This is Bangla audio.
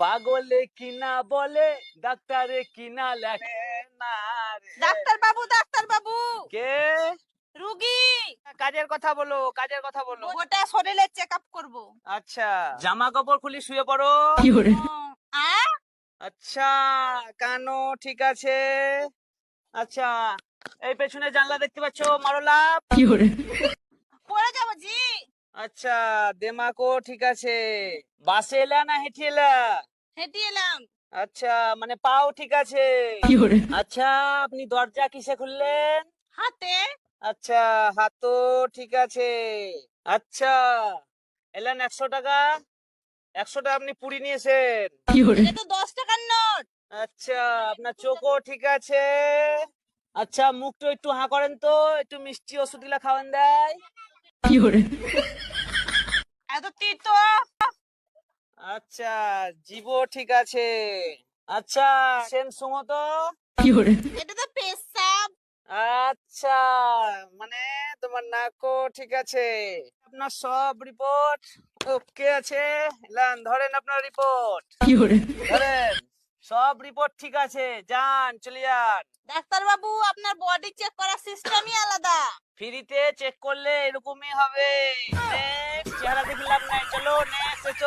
পাগলে কিনা বলে ডাক্তারে কিনা লেখে না ডাক্তার বাবু ডাক্তার বাবু। কে? রুগী। কাজের কথা বলো কাজের কথা বলো। গোটা শরীরে চেক আপ করব। আচ্ছা জামা কাপড় খুলি শুয়ে পড়ো। আ? আচ্ছা কানো ঠিক আছে। আচ্ছা এই পেছনে জানলা দেখতে পাচ্ছো মারো লাভ পড়ে যাব জি আচ্ছা দেমাকো ঠিক আছে। বাসে এলা না হেঁটে এলা? হেঁটে এলাম। আচ্ছা মানে পাও ঠিক আছে। আচ্ছা আপনি দরজা কিসে খুললেন? হাতে। আচ্ছা হাতও ঠিক আছে। আচ্ছা এলেন একশো টাকা? একশো টাকা আপনি পুরি নিয়েছেন। তো দশ টাকার নোট। আচ্ছা আপনার চোখও ঠিক আছে। আচ্ছা মুখটা একটু হাঁ করেন তো একটু মিষ্টি ওষুধগুলা খাওয়ান দেয়। তিতো আচ্ছা ঠিক আছে। আচ্ছা সেন সুমো তো? এটা তো পেশাব। আচ্ছা মানে তোমার নাকও ঠিক আছে। আপনার সব রিপোর্ট ওকে আছে? এলান ধরেন আপনার রিপোর্ট ধরেন সব রিপোর্ট ঠিক আছে। যান চলে যান। ডাক্তার বাবু আপনার বডি চেক করার সিস্টেমই আলাদা। ফ্রিতে চেক করলে এরকমই হবে। चेहरा दिखला अपने चलो नए सोचो।